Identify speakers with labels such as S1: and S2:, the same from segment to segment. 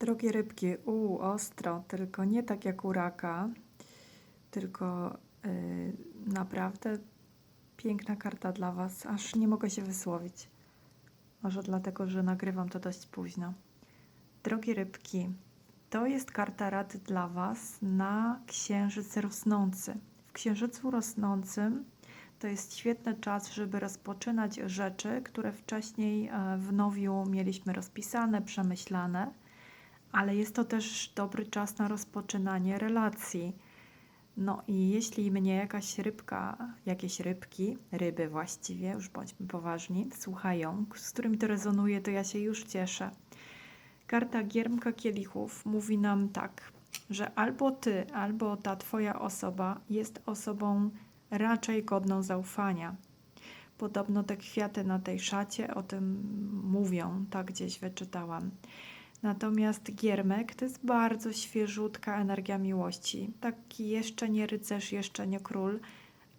S1: Drogie rybki, u ostro, tylko nie tak jak u raka, tylko y, naprawdę piękna karta dla Was, aż nie mogę się wysłowić. Może dlatego, że nagrywam to dość późno. Drogie rybki, to jest karta rady dla Was na księżyc rosnący. W księżycu rosnącym to jest świetny czas, żeby rozpoczynać rzeczy, które wcześniej e, w nowiu mieliśmy rozpisane, przemyślane, ale jest to też dobry czas na rozpoczynanie relacji. No i jeśli mnie jakaś rybka, jakieś rybki, ryby właściwie, już bądźmy poważni, słuchają, z którymi to rezonuje, to ja się już cieszę. Karta Giermka Kielichów mówi nam tak, że albo ty, albo ta twoja osoba jest osobą raczej godną zaufania. Podobno te kwiaty na tej szacie o tym mówią, tak gdzieś wyczytałam. Natomiast giermek to jest bardzo świeżutka energia miłości. Taki jeszcze nie rycerz, jeszcze nie król,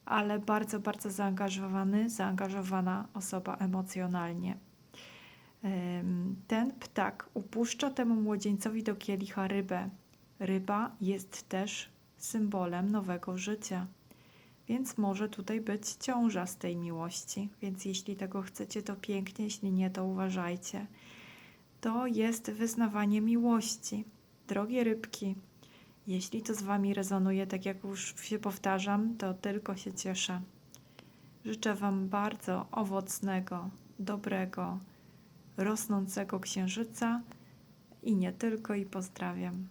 S1: ale bardzo, bardzo zaangażowany, zaangażowana osoba emocjonalnie. Em, Ten ptak upuszcza temu młodzieńcowi do kielicha rybę. Ryba jest też symbolem nowego życia. Więc może tutaj być ciąża z tej miłości. Więc jeśli tego chcecie, to pięknie, jeśli nie, to uważajcie. To jest wyznawanie miłości. Drogie rybki, jeśli to z Wami rezonuje, tak jak już się powtarzam, to tylko się cieszę. Życzę Wam bardzo owocnego, dobrego, rosnącego księżyca i nie tylko, i pozdrawiam.